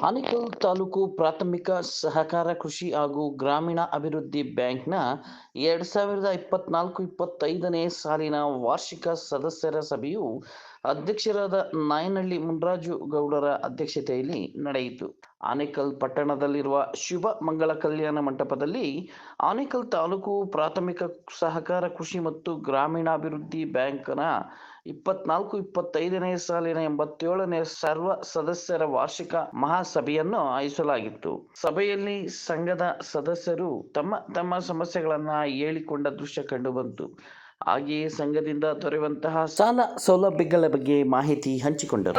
ಆನೇಕಲ್ ತಾಲೂಕು ಪ್ರಾಥಮಿಕ ಸಹಕಾರ ಕೃಷಿ ಹಾಗೂ ಗ್ರಾಮೀಣ ಅಭಿವೃದ್ಧಿ ಬ್ಯಾಂಕ್ನ ಎರಡ್ ಸಾವಿರದ ಇಪ್ಪತ್ನಾಲ್ಕು ಇಪ್ಪತ್ತೈದನೇ ಸಾಲಿನ ವಾರ್ಷಿಕ ಸದಸ್ಯರ ಸಭೆಯು ಅಧ್ಯಕ್ಷರಾದ ನಾಯನಹಳ್ಳಿ ಮುನ್ರಾಜು ಗೌಡರ ಅಧ್ಯಕ್ಷತೆಯಲ್ಲಿ ನಡೆಯಿತು ಆನೇಕಲ್ ಪಟ್ಟಣದಲ್ಲಿರುವ ಶಿವ ಮಂಗಳ ಕಲ್ಯಾಣ ಮಂಟಪದಲ್ಲಿ ಆನೇಕಲ್ ತಾಲೂಕು ಪ್ರಾಥಮಿಕ ಸಹಕಾರ ಕೃಷಿ ಮತ್ತು ಗ್ರಾಮೀಣಾಭಿವೃದ್ಧಿ ಬ್ಯಾಂಕ್ನ ಇಪ್ಪತ್ನಾಲ್ಕು, ಇಪ್ಪತ್ತೈದನೇ ಸಾಲಿನ ಎಂಬತ್ತೇಳನೇ ಸರ್ವ ಸದಸ್ಯರ ವಾರ್ಷಿಕ ಮಹಾಸಭೆಯನ್ನು ಆಯೋಜಿಸಲಾಗಿತ್ತು. ಸಭೆಯಲ್ಲಿ ಸಂಘದ ಸದಸ್ಯರು ತಮ್ಮ ತಮ್ಮ ಸಮಸ್ಯೆಗಳನ್ನು ಹೇಳಿಕೊಂಡ ದೃಶ್ಯ ಕಂಡುಬಂತು. ಹಾಗೆಯೇ ಸಂಘದಿಂದ ದೊರೆಯುವಂತಹ ಸಾಲ ಸೌಲಭ್ಯಗಳ ಬಗ್ಗೆ ಮಾಹಿತಿ ಹಂಚಿಕೊಂಡರು.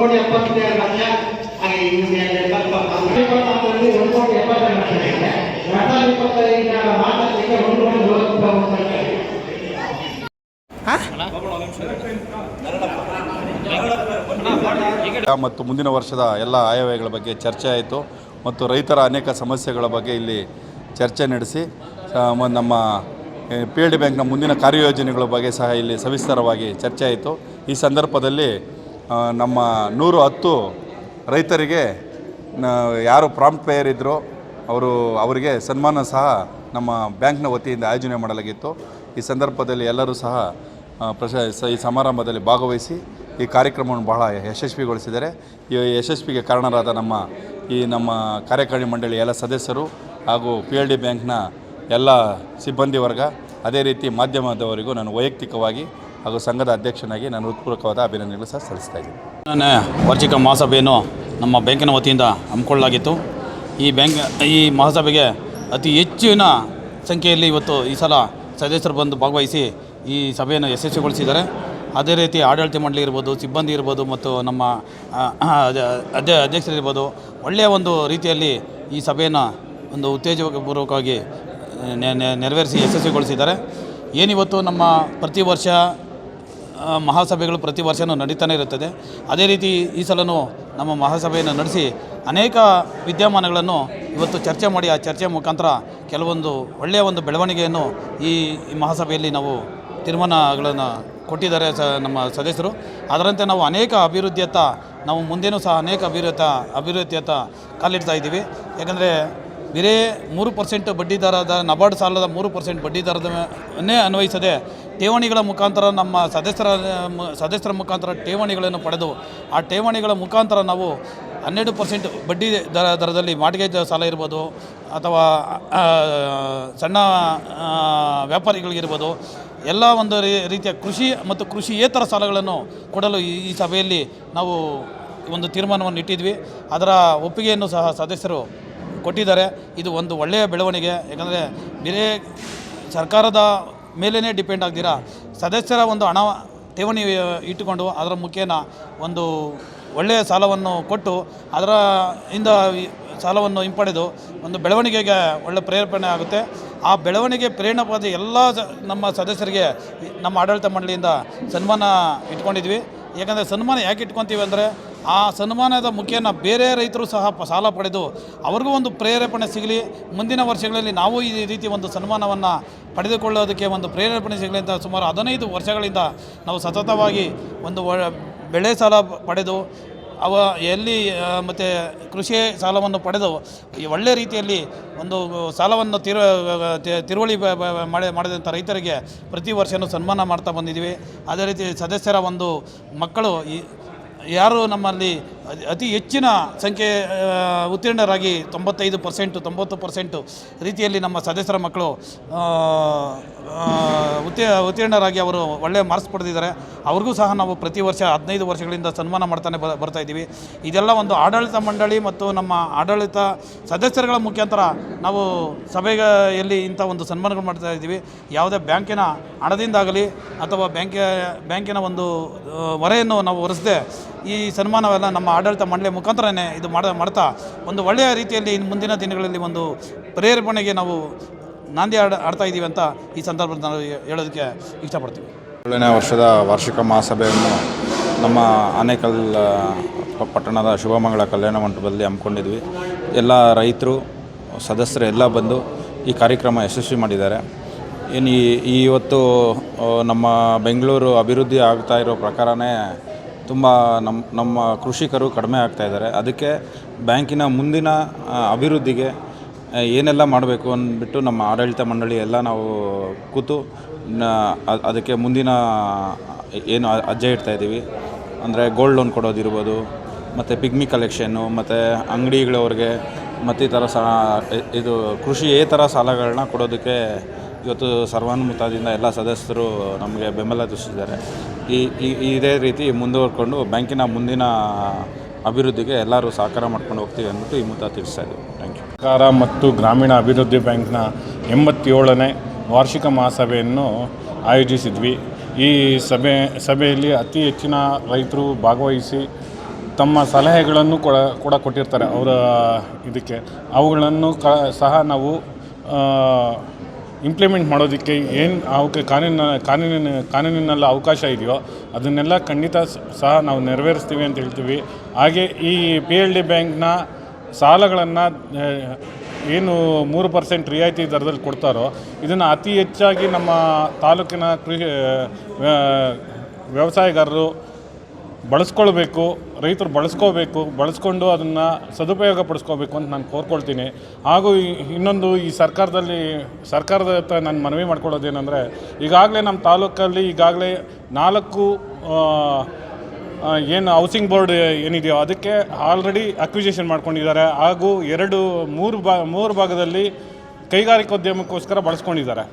ಕೋಟಿ ಎಪ್ಪತ್ತೆರಡು ಲಕ್ಷ ಹಾಗೆ ಇನ್ನು ಎಪ್ಪತ್ತು ಇಪ್ಪತ್ನಾಲ್ಕರಲ್ಲಿ ಒಂದು ಕೋಟಿ ಎಪ್ಪತ್ತೆರಡು ಲಕ್ಷ ಇದೆ ಎರಡ್ ಸಾವಿರದ ಇಪ್ಪತ್ತೈದರ ಮಾರ್ಚಲ್ಲಿ ಒಂದು ಕೋಟಿ ನಲವತ್ತು ಲಕ್ಷ ಇದೆ. ಮತ್ತು ಮುಂದಿನ ವರ್ಷದ ಎಲ್ಲ ಆಯವ್ಯಯಗಳ ಬಗ್ಗೆ ಚರ್ಚೆ ಆಯಿತು ಮತ್ತು ರೈತರ ಅನೇಕ ಸಮಸ್ಯೆಗಳ ಬಗ್ಗೆ ಇಲ್ಲಿ ಚರ್ಚೆ ನಡೆಸಿ ನಮ್ಮ ಪಿ ಎಲ್ ಡಿ ಬ್ಯಾಂಕ್ನ ಮುಂದಿನ ಕಾರ್ಯಯೋಜನೆಗಳ ಬಗ್ಗೆ ಸಹ ಇಲ್ಲಿ ಸವಿಸ್ತಾರವಾಗಿ ಚರ್ಚೆ ಆಯಿತು. ಈ ಸಂದರ್ಭದಲ್ಲಿ ನಮ್ಮ ನೂರು ಹತ್ತು ರೈತರಿಗೆ ಯಾರು ಪ್ರಾಂಪ್ಟ್ ಪೇಯರ್ ಇದ್ದರು ಅವರು, ಅವರಿಗೆ ಸನ್ಮಾನ ಸಹ ನಮ್ಮ ಬ್ಯಾಂಕ್ನ ವತಿಯಿಂದ ಆಯೋಜನೆ ಮಾಡಲಾಗಿತ್ತು. ಈ ಸಂದರ್ಭದಲ್ಲಿ ಎಲ್ಲರೂ ಸಹ ಪ್ರಶ ಈ ಸಮಾರಂಭದಲ್ಲಿ ಭಾಗವಹಿಸಿ ಈ ಕಾರ್ಯಕ್ರಮವನ್ನು ಬಹಳ ಯಶಸ್ವಿಗೊಳಿಸಿದ್ದಾರೆ. ಈ ಯಶಸ್ವಿಗೆ ಕಾರಣರಾದ ನಮ್ಮ, ಈ ನಮ್ಮ ಕಾರ್ಯಕಾರಿಣಿ ಮಂಡಳಿ ಎಲ್ಲ ಸದಸ್ಯರು ಹಾಗೂ ಪಿ ಎಲ್ ಡಿ ಬ್ಯಾಂಕ್ನ ಎಲ್ಲ ಸಿಬ್ಬಂದಿ ವರ್ಗ, ಅದೇ ರೀತಿ ಮಾಧ್ಯಮದವರಿಗೂ ನಾನು ವೈಯಕ್ತಿಕವಾಗಿ ಹಾಗೂ ಸಂಘದ ಅಧ್ಯಕ್ಷನಾಗಿ ನಾನು ಹೃತ್ಪೂರ್ವಕವಾದ ಅಭಿನಂದನೆಗಳು ಸಹ ಸಲ್ಲಿಸ್ತಾ ಇದ್ದೀನಿ. ವಾರ್ಷಿಕ ಮಹಾಸಭೆಯನ್ನು ನಮ್ಮ ಬ್ಯಾಂಕಿನ ವತಿಯಿಂದ ಹಮ್ಮಿಕೊಳ್ಳಲಾಗಿತ್ತು. ಈ ಬ್ಯಾಂಕ್, ಈ ಮಹಾಸಭೆಗೆ ಅತಿ ಹೆಚ್ಚಿನ ಸಂಖ್ಯೆಯಲ್ಲಿ ಇವತ್ತು ಈ ಸಲ ಸದಸ್ಯರು ಬಂದು ಭಾಗವಹಿಸಿ ಈ ಸಭೆಯನ್ನು ಯಶಸ್ವಿಗೊಳಿಸಿದ್ದಾರೆ. ಅದೇ ರೀತಿ ಆಡಳಿತ ಮಂಡಳಿ ಇರ್ಬೋದು, ಸಿಬ್ಬಂದಿ ಇರ್ಬೋದು ಮತ್ತು ನಮ್ಮ ಅಧ್ಯ ಅಧ್ಯಕ್ಷರಿರ್ಬೋದು, ಒಳ್ಳೆಯ ಒಂದು ರೀತಿಯಲ್ಲಿ ಈ ಸಭೆಯನ್ನು ಒಂದು ಉತ್ತೇಜಪೂರ್ವಕವಾಗಿ ನೆರವೇರಿಸಿ ಯಶಸ್ವಿಗೊಳಿಸಿದ್ದಾರೆ. ಏನಿವತ್ತು ನಮ್ಮ ಪ್ರತಿ ವರ್ಷ ಮಹಾಸಭೆಗಳು ಪ್ರತಿ ವರ್ಷವೂ ನಡೀತಾನೆ ಇರುತ್ತದೆ. ಅದೇ ರೀತಿ ಈ ಸಲನೂ ನಮ್ಮ ಮಹಾಸಭೆಯನ್ನು ನಡೆಸಿ ಅನೇಕ ವಿದ್ಯಮಾನಗಳನ್ನು ಇವತ್ತು ಚರ್ಚೆ ಮಾಡಿ, ಆ ಚರ್ಚೆ ಮುಖಾಂತರ ಕೆಲವೊಂದು ಒಳ್ಳೆಯ ಒಂದು ಬೆಳವಣಿಗೆಯನ್ನು ಈ ಮಹಾಸಭೆಯಲ್ಲಿ ನಾವು ತೀರ್ಮಾನಗಳನ್ನು ಕೊಟ್ಟಿದ್ದಾರೆ ಸ, ನಮ್ಮ ಸದಸ್ಯರು. ಅದರಂತೆ ನಾವು ಅನೇಕ ಅಭಿವೃದ್ಧಿಯತ್ತ, ನಾವು ಮುಂದೇನೂ ಸಹ ಅನೇಕ ಅಭಿವೃದ್ಧ ಅಭಿವೃದ್ಧಿಯತ್ತ ಕಾಲಿಡ್ತಾ ಇದ್ದೀವಿ. ಯಾಕಂದರೆ ಬೇರೆ ಮೂರು ಪರ್ಸೆಂಟ್ ಬಡ್ಡಿ ದರದ ನಬಾರ್ಡ್ ಸಾಲದ ಮೂರು ಪರ್ಸೆಂಟ್ ಬಡ್ಡಿ ದರದನ್ನೇ ಅನ್ವಯಿಸದೆ ಠೇವಣಿಗಳ ಮುಖಾಂತರ ನಮ್ಮ ಸದಸ್ಯರ ಸದಸ್ಯರ ಮುಖಾಂತರ ಠೇವಣಿಗಳನ್ನು ಪಡೆದು, ಆ ಠೇವಣಿಗಳ ಮುಖಾಂತರ ನಾವು ಹನ್ನೆರಡು ಪರ್ಸೆಂಟ್ ಬಡ್ಡಿ ದರ ದರದಲ್ಲಿ ಮಾರ್ಟ್ಗೇಜ್ ಸಾಲ ಇರ್ಬೋದು, ಅಥವಾ ಸಣ್ಣ ವ್ಯಾಪಾರಿಗಳಿಗಿರ್ಬೋದು, ಎಲ್ಲ ಒಂದು ರೀತಿಯ ಕೃಷಿ ಮತ್ತು ಕೃಷಿಯೇತರ ಸಾಲಗಳನ್ನು ಕೊಡಲು ಈ ಸಭೆಯಲ್ಲಿ ನಾವು ಒಂದು ತೀರ್ಮಾನವನ್ನು ಇಟ್ಟಿದ್ವಿ. ಅದರ ಒಪ್ಪಿಗೆಯನ್ನು ಸಹ ಸದಸ್ಯರು ಕೊಟ್ಟಿದ್ದಾರೆ. ಇದು ಒಂದು ಒಳ್ಳೆಯ ಬೆಳವಣಿಗೆ. ಯಾಕಂದರೆ ಬೇರೆ ಸರ್ಕಾರದ ಮೇಲೇ ಡಿಪೆಂಡ್ ಆಗ್ದಿರಾ ಸದಸ್ಯರ ಒಂದು ಹಣ ಠೇವಣಿ ಇಟ್ಟುಕೊಂಡು ಅದರ ಮುಖೇನ ಒಂದು ಒಳ್ಳೆಯ ಸಾಲವನ್ನು ಕೊಟ್ಟು ಅದರ ಇಂದ ಸಾಲವನ್ನು ಹಿಂಪಡೆದು ಒಂದು ಬೆಳವಣಿಗೆಗೆ ಒಳ್ಳೆ ಪ್ರೇರೇಪಣೆ ಆಗುತ್ತೆ. ಆ ಬೆಳವಣಿಗೆ ಪ್ರೇರಣಾಪದ ಎಲ್ಲ ನಮ್ಮ ಸದಸ್ಯರಿಗೆ ನಮ್ಮ ಆಡಳಿತ ಮಂಡಳಿಯಿಂದ ಸನ್ಮಾನ ಇಟ್ಕೊಂಡಿದ್ವಿ. ಯಾಕಂದರೆ ಸನ್ಮಾನ ಯಾಕೆ ಇಟ್ಕೊತೀವಿ ಅಂದರೆ ಆ ಸನ್ಮಾನದ ಮುಖೇನ ಬೇರೆ ರೈತರು ಸಹ ಸಾಲ ಪಡೆದು ಅವ್ರಿಗೂ ಒಂದು ಪ್ರೇರೇಪಣೆ ಸಿಗಲಿ. ಮುಂದಿನ ವರ್ಷಗಳಲ್ಲಿ ನಾವು ಈ ರೀತಿ ಒಂದು ಸನ್ಮಾನವನ್ನು ಪಡೆದುಕೊಳ್ಳೋದಕ್ಕೆ ಒಂದು ಪ್ರೇರೇಪಣೆ ಸಿಗಲಿ ಅಂತ ಸುಮಾರು ಹದಿನೈದು ವರ್ಷಗಳಿಂದ ನಾವು ಸತತವಾಗಿ ಒಂದು ಒಳ್ಳೆ ಬೆಳೆ ಸಾಲ ಪಡೆದು, ಅವ ಎಲ್ಲಿ ಮತ್ತು ಕೃಷಿ ಸಾಲವನ್ನು ಪಡೆದು ಈ ಒಳ್ಳೆಯ ರೀತಿಯಲ್ಲಿ ಒಂದು ಸಾಲವನ್ನು ತಿರು ತಿರುವಳಿ ಮಾಡಿ, ಮಾಡಿದಂಥ ರೈತರಿಗೆ ಪ್ರತಿ ವರ್ಷವೂ ಸನ್ಮಾನ ಮಾಡ್ತಾ ಬಂದಿದ್ದೀವಿ. ಅದೇ ರೀತಿ ಸದಸ್ಯರ ಒಂದು ಮಕ್ಕಳು ಈ ಯಾರು ನಮ್ಮಲ್ಲಿ ಅತಿ- ಹೆಚ್ಚಿನ ಸಂಖ್ಯೆ ಉತ್ತೀರ್ಣರಾಗಿ ತೊಂಬತ್ತೈದು ಪರ್ಸೆಂಟು, ತೊಂಬತ್ತು ಪರ್ಸೆಂಟು ರೀತಿಯಲ್ಲಿ ನಮ್ಮ ಸದಸ್ಯರ ಮಕ್ಕಳು ಉತ್ತೀ ಉತ್ತೀರ್ಣರಾಗಿ ಅವರು ಒಳ್ಳೆಯ ಮಾರ್ಕ್ಸ್ ಪಡೆದಿದ್ದಾರೆ. ಅವ್ರಿಗೂ ಸಹ ನಾವು ಪ್ರತಿ ವರ್ಷ ಹದಿನೈದು ವರ್ಷಗಳಿಂದ ಸನ್ಮಾನ ಮಾಡ್ತಾನೆ ಬ ಬರ್ತಾ ಇದ್ದೀವಿ. ಇದೆಲ್ಲ ಒಂದು ಆಡಳಿತ ಮಂಡಳಿ ಮತ್ತು ನಮ್ಮ ಆಡಳಿತ ಸದಸ್ಯರುಗಳ ಮುಖಾಂತರ ನಾವು ಸಭೆಯಲ್ಲಿ ಇಂಥ ಒಂದು ಸನ್ಮಾನಗಳು ಮಾಡ್ತಾ ಇದ್ದೀವಿ. ಯಾವುದೇ ಬ್ಯಾಂಕಿನ ಹಣದಿಂದಾಗಲಿ ಅಥವಾ ಬ್ಯಾಂಕ್ ಬ್ಯಾಂಕಿನ ಒಂದು ಹೊರೆಯನ್ನು ನಾವು ಹೊರಿಸದೆ ಈ ಸನ್ಮಾನವೆಲ್ಲ ನಮ್ಮ ಆಡಳಿತ ಮಂಡಳಿಯ ಮುಖಾಂತರನೇ ಇದು ಮಾಡ ಮಾಡ್ತಾ, ಒಂದು ಒಳ್ಳೆಯ ರೀತಿಯಲ್ಲಿ ಇನ್ನು ಮುಂದಿನ ದಿನಗಳಲ್ಲಿ ಒಂದು ಪ್ರೇರೇಪಣೆಗೆ ನಾವು ನಾಂದಿ ಆಡ ಆಡ್ತಾ ಇದ್ದೀವಿ ಅಂತ ಈ ಸಂದರ್ಭದಲ್ಲಿ ನಾವು ಹೇಳೋದಕ್ಕೆ ಇಷ್ಟಪಡ್ತೀವಿ. ಏಳನೇ ವರ್ಷದ ವಾರ್ಷಿಕ ಮಹಾಸಭೆಯನ್ನು ನಮ್ಮ ಆನೇಕಲ್ ಪಟ್ಟಣದ ಶುಭಮಂಗಳ ಕಲ್ಯಾಣ ಮಂಟಪದಲ್ಲಿ ಹಮ್ಮಿಕೊಂಡಿದ್ವಿ. ಎಲ್ಲ ರೈತರು, ಸದಸ್ಯರು ಎಲ್ಲ ಬಂದು ಈ ಕಾರ್ಯಕ್ರಮ ಯಶಸ್ವಿ ಮಾಡಿದ್ದಾರೆ. ಈ ಈ ಇವತ್ತು ನಮ್ಮ ಬೆಂಗಳೂರು ಅಭಿವೃದ್ಧಿ ಆಗ್ತಾ ಇರೋ ಪ್ರಕಾರನೇ ತುಂಬ ನಮ್ಮ ನಮ್ಮ ಕೃಷಿಕರು ಕಡಿಮೆ ಆಗ್ತಾ ಇದ್ದಾರೆ. ಅದಕ್ಕೆ ಬ್ಯಾಂಕಿನ ಮುಂದಿನ ಅಭಿವೃದ್ಧಿಗೆ ಏನೆಲ್ಲ ಮಾಡಬೇಕು ಅಂದ್ಬಿಟ್ಟು ನಮ್ಮ ಆಡಳಿತ ಮಂಡಳಿ ಎಲ್ಲ ನಾವು ಕೂತು ಅದಕ್ಕೆ ಮುಂದಿನ, ಏನು ಅಜ್ಜೆ ಇಡ್ತಾ ಇದ್ದೀವಿ. ಅಂದರೆ ಗೋಲ್ಡ್ ಲೋನ್ ಕೊಡೋದಿರ್ಬೋದು, ಮತ್ತು ಪಿಗ್ಮಿ ಕಲೆಕ್ಷನ್ನು ಮತ್ತು ಅಂಗಡಿಗಳವ್ರಿಗೆ ಮತ್ತು ಈ ಥರ ಸಾ ಇದು ಕೃಷಿ ಏ ಥರ ಸಾಲಗಳನ್ನ ಕೊಡೋದಕ್ಕೆ ಇವತ್ತು ಸರ್ವಾನುಮತದಿಂದ ಎಲ್ಲ ಸದಸ್ಯರು ನಮಗೆ ಬೆಂಬಲ ತಿಳಿಸಿದ್ದಾರೆ ಈ ಇದೇ ರೀತಿ ಮುಂದುವರ್ಕೊಂಡು ಬ್ಯಾಂಕಿನ ಮುಂದಿನ ಅಭಿವೃದ್ಧಿಗೆ ಎಲ್ಲರೂ ಸಹಕಾರ ಮಾಡ್ಕೊಂಡು ಹೋಗ್ತೀವಿ ಅಂದ್ಬಿಟ್ಟು ಈ ಮುಂದೆ ತಿಳಿಸ್ತಾ ಇದ್ದೀವಿ. ಥ್ಯಾಂಕ್ ಯು ಸರ್ಕಾರ ಮತ್ತು ಗ್ರಾಮೀಣ ಅಭಿವೃದ್ಧಿ ಬ್ಯಾಂಕ್ನ ಎಂಬತ್ತೇಳನೇ ವಾರ್ಷಿಕ ಮಹಾಸಭೆಯನ್ನು ಆಯೋಜಿಸಿದ್ವಿ. ಈ ಸಭೆ, ಸಭೆಯಲ್ಲಿ ಅತಿ ಹೆಚ್ಚಿನ ರೈತರು ಭಾಗವಹಿಸಿ ತಮ್ಮ ಸಲಹೆಗಳನ್ನು ಕೂಡ ಕೂಡ ಕೊಟ್ಟಿರ್ತಾರೆ ಅವರ ಇದಕ್ಕೆ. ಅವುಗಳನ್ನು ಕ, ಸಹ ನಾವು ಇಂಪ್ಲಿಮೆಂಟ್ ಮಾಡೋದಕ್ಕೆ ಏನು ಅವಕ್ಕೆ ಕಾನೂನಿನ ಕಾನೂನಿನ, ಕಾನೂನಿನಲ್ಲಿ ಅವಕಾಶ ಇದೆಯೋ ಅದನ್ನೆಲ್ಲ ಖಂಡಿತ ಸಹ ನಾವು ನೆರವೇರಿಸ್ತೀವಿ ಅಂತ ಹೇಳ್ತೀವಿ. ಹಾಗೆ ಈ ಪಿ ಎಲ್ ಡಿ ಬ್ಯಾಂಕ್ನ ಸಾಲಗಳನ್ನು ಏನು ಮೂರು ಪರ್ಸೆಂಟ್ ರಿಯಾಯಿತಿ ದರದಲ್ಲಿ ಕೊಡ್ತಾರೋ ಇದನ್ನು ಅತಿ ಹೆಚ್ಚಾಗಿ ನಮ್ಮ ತಾಲೂಕಿನ ಕೃಷಿ ವ್ಯವಸಾಯಗಾರರು ಬಳಸ್ಕೊಳ್ಬೇಕು, ರೈತರು ಬಳಸ್ಕೋಬೇಕು ಬಳಸ್ಕೊಂಡು ಅದನ್ನು ಸದುಪಯೋಗ ಪಡಿಸ್ಕೋಬೇಕು ಅಂತ ನಾನು ಕೋರ್ಕೊಳ್ತೀನಿ. ಹಾಗೂ ಇನ್ನೊಂದು ಈ ಸರ್ಕಾರದಲ್ಲಿ, ಸರ್ಕಾರದ ಹತ್ರ ನಾನು ಮನವಿ ಮಾಡ್ಕೊಳ್ಳೋದೇನೆಂದರೆ, ಈಗಾಗಲೇ ನಮ್ಮ ತಾಲೂಕಲ್ಲಿ ಈಗಾಗಲೇ ನಾಲ್ಕು ಏನು ಹೌಸಿಂಗ್ ಬೋರ್ಡ್ ಏನಿದೆಯೋ ಅದಕ್ಕೆ ಆಲ್ರೆಡಿ ಅಕ್ವಿಜೇಷನ್ ಮಾಡ್ಕೊಂಡಿದ್ದಾರೆ. ಹಾಗೂ ಎರಡು, ಮೂರು ಬಾ, ಮೂರು ಭಾಗದಲ್ಲಿ ಕೈಗಾರಿಕೋದ್ಯಮಕ್ಕೋಸ್ಕರ ಬಳಸ್ಕೊಂಡಿದ್ದಾರೆ.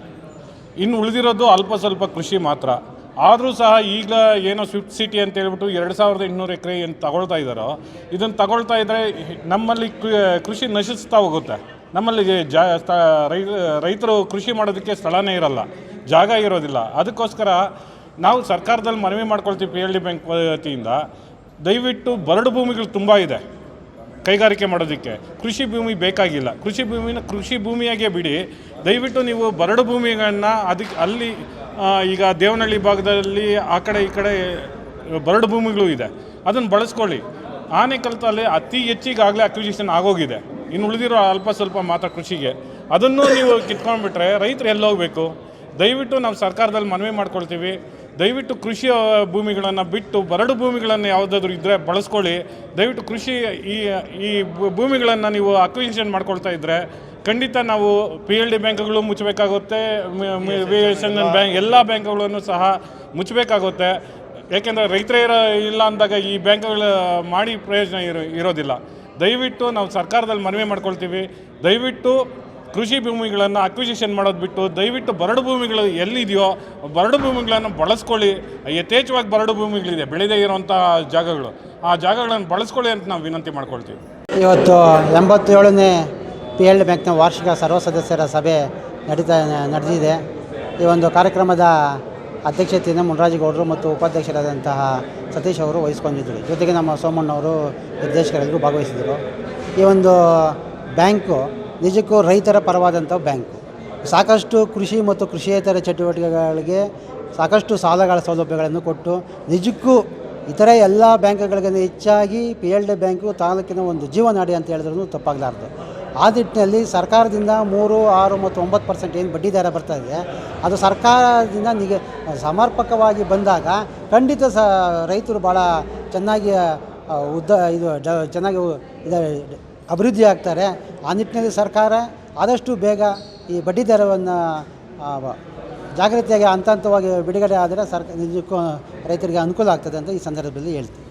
ಇನ್ನು ಉಳಿದಿರೋದು ಅಲ್ಪ ಸ್ವಲ್ಪ ಕೃಷಿ ಮಾತ್ರ. ಆದರೂ ಸಹ ಈಗ ಏನೋ ಸ್ವಿಫ್ಟ್ ಸಿಟಿ ಅಂತ ಹೇಳ್ಬಿಟ್ಟು ಎರಡು ಸಾವಿರದ ಇನ್ನೂರು ಎಕರೆ ಏನು ತಗೊಳ್ತಾ ಇದ್ದಾರೋ ಇದನ್ನು ತಗೊಳ್ತಾ ಇದ್ದರೆ ನಮ್ಮಲ್ಲಿ ಕೃಷಿ ನಶಿಸ್ತಾ ಹೋಗುತ್ತೆ. ನಮ್ಮಲ್ಲಿ ಜಾ ರೈತರು ಕೃಷಿ ಮಾಡೋದಕ್ಕೆ ಸ್ಥಳನೇ ಇರಲ್ಲ, ಜಾಗ ಇರೋದಿಲ್ಲ. ಅದಕ್ಕೋಸ್ಕರ ನಾವು ಸರ್ಕಾರದಲ್ಲಿ ಮನವಿ ಮಾಡ್ಕೊಳ್ತೀವಿ ಪಿ ಎಲ್ ಡಿ ಬ್ಯಾಂಕ್ ವತಿಯಿಂದ. ದಯವಿಟ್ಟು ಬರಡು ಭೂಮಿಗಳು ತುಂಬ ಇದೆ ಕೈಗಾರಿಕೆ ಮಾಡೋದಕ್ಕೆ. ಕೃಷಿ ಭೂಮಿ ಬೇಕಾಗಿಲ್ಲ. ಕೃಷಿ ಭೂಮಿನ, ಕೃಷಿ ಭೂಮಿಯಾಗೆ ಬಿಡಿ. ದಯವಿಟ್ಟು ನೀವು ಬರಡು ಭೂಮಿಗಳನ್ನ ಅದಕ್ಕೆ ಅಲ್ಲಿ ಈಗ ದೇವನಹಳ್ಳಿ ಭಾಗದಲ್ಲಿ ಆ ಕಡೆ ಈ ಕಡೆ ಬರಡು ಭೂಮಿಗಳು ಇದೆ. ಅದನ್ನು ಬಳಸ್ಕೊಳ್ಳಿ. ಆನೆಕಲ್ತಲ್ಲಿ ಅತಿ ಹೆಚ್ಚಿಗಾಗಲೇ ಅಕ್ವಿಜಿಷನ್ ಆಗೋಗಿದೆ. ಇನ್ನು ಉಳಿದಿರೋ ಅಲ್ಪ ಸ್ವಲ್ಪ ಮಾತ್ರ ಕೃಷಿಗೆ. ಅದನ್ನು ನೀವು ಕಿತ್ಕೊಂಡ್ಬಿಟ್ರೆ ರೈತರು ಎಲ್ಲಿ ಹೋಗಬೇಕು? ದಯವಿಟ್ಟು ನಾವು ಸರ್ಕಾರದಲ್ಲಿ ಮನವಿ ಮಾಡ್ಕೊಳ್ತೀವಿ. ದಯವಿಟ್ಟು ಕೃಷಿ ಭೂಮಿಗಳನ್ನು ಬಿಟ್ಟು ಬರಡು ಭೂಮಿಗಳನ್ನು ಯಾವುದಾದ್ರೂ ಇದ್ದರೆ ಬಳಸ್ಕೊಳ್ಳಿ. ದಯವಿಟ್ಟು ಕೃಷಿ ಈ ಈ ಭೂಮಿಗಳನ್ನು ನೀವು ಅಕ್ವಿಸಿಷನ್ ಮಾಡ್ಕೊಳ್ತಾ ಇದ್ದರೆ ಖಂಡಿತ ನಾವು ಪಿ ಎಲ್ ಡಿ ಬ್ಯಾಂಕ್ಗಳು ಮುಚ್ಚಬೇಕಾಗುತ್ತೆ V S N L bank ಎಲ್ಲ ಬ್ಯಾಂಕ್ಗಳನ್ನು ಸಹ ಮುಚ್ಚಬೇಕಾಗುತ್ತೆ. ಯಾಕೆಂದರೆ ರೈತರೇ ಇರೋ ಇಲ್ಲ ಅಂದಾಗ ಈ ಬ್ಯಾಂಕ್ಗಳು ಮಾಡಿ ಪ್ರಯೋಜನ ಇರೋ ಇರೋದಿಲ್ಲ. ದಯವಿಟ್ಟು ನಾವು ಸರ್ಕಾರದಲ್ಲಿ ಮನವಿ ಮಾಡ್ಕೊಳ್ತೀವಿ. ದಯವಿಟ್ಟು ಕೃಷಿ ಭೂಮಿಗಳನ್ನು ಅಕ್ವಿಸಿಷನ್ ಮಾಡೋದು ಬಿಟ್ಟು ದಯವಿಟ್ಟು ಬರಡು ಭೂಮಿಗಳು ಎಲ್ಲಿದೆಯೋ ಬರಡು ಭೂಮಿಗಳನ್ನು ಬಳಸ್ಕೊಳ್ಳಿ. ಯಥೇಚ್ಛವಾಗಿ ಬರಡು ಭೂಮಿಗಳಿದೆ ಬೆಳೆದೇ ಇರೋಂಥ ಜಾಗಗಳು. ಆ ಜಾಗಗಳನ್ನು ಬಳಸ್ಕೊಳ್ಳಿ ಅಂತ ನಾವು ವಿನಂತಿ ಮಾಡ್ಕೊಳ್ತೀವಿ. ಇವತ್ತು ಎಂಬತ್ತೇಳನೇ ಪಿ ಎಲ್ ಬ್ಯಾಂಕ್ನ ವಾರ್ಷಿಕ ಸರ್ವ ಸದಸ್ಯರ ಸಭೆ ನಡೀತಾ, ನಡೆದಿದೆ. ಈ ಒಂದು ಕಾರ್ಯಕ್ರಮದ ಅಧ್ಯಕ್ಷತೆಯನ್ನು ಮುನರಾಜಗೌಡರು ಮತ್ತು ಉಪಾಧ್ಯಕ್ಷರಾದಂತಹ ಸತೀಶ್ ಅವರು ವಹಿಸ್ಕೊಂಡಿದ್ದರು. ಜೊತೆಗೆ ನಮ್ಮ ಸೋಮಣ್ಣವರು ನಿರ್ದೇಶಕರೆಲ್ಲರೂ ಭಾಗವಹಿಸಿದರು ಈ ಒಂದು ಬ್ಯಾಂಕು ನಿಜಕ್ಕೂ ರೈತರ ಪರವಾದಂಥ ಬ್ಯಾಂಕು. ಸಾಕಷ್ಟು ಕೃಷಿ ಮತ್ತು ಕೃಷಿಯೇತರ ಚಟುವಟಿಕೆಗಳಿಗೆ ಸಾಕಷ್ಟು ಸಾಲಗಳ ಸೌಲಭ್ಯಗಳನ್ನು ಕೊಟ್ಟು ನಿಜಕ್ಕೂ ಇತರ ಎಲ್ಲ ಬ್ಯಾಂಕ್ಗಳಿಗಿಂತ ಹೆಚ್ಚಾಗಿ ಪಿ ಎಲ್ ಡಿ ಬ್ಯಾಂಕು ತಾಲೂಕಿನ ಒಂದು ಜೀವನಾಡಿ ಅಂತ ಹೇಳಿದ್ರೂ ತಪ್ಪಾಗಲಾರ್ದು. ಆ ನಿಟ್ಟಿನಲ್ಲಿ ಸರ್ಕಾರದಿಂದ ಮೂರು, ಆರು ಮತ್ತು ಒಂಬತ್ತು ಪರ್ಸೆಂಟ್ ಏನು ಬಡ್ಡಿ ದರ ಬರ್ತಾ ಇದೆ, ಅದು ಸರ್ಕಾರದಿಂದ ನಿಗ ಸಮರ್ಪಕವಾಗಿ ಬಂದಾಗ ಖಂಡಿತ ಸ ರೈತರು ಭಾಳ ಚೆನ್ನಾಗಿ ಉದ್ದ, ಇದು, ಡ, ಚೆನ್ನಾಗಿ ಇದು, ಅಭಿವೃದ್ಧಿ ಆಗ್ತಾರೆ. ಆ ನಿಟ್ಟಿನಲ್ಲಿ ಸರ್ಕಾರ ಆದಷ್ಟು ಬೇಗ ಈ ಬಡ್ಡಿ ದರವನ್ನು ಜಾಗ್ರತೆಯಾಗಿ ಹಂತ ಹಂತವಾಗಿ ಬಿಡುಗಡೆ ಆದರೆ ಸರ್ಕ, ನಿಜಕ್ಕೂ ರೈತರಿಗೆ ಅನುಕೂಲ ಆಗ್ತದೆ ಅಂತ ಈ ಸಂದರ್ಭದಲ್ಲಿ ಹೇಳ್ತೀನಿ.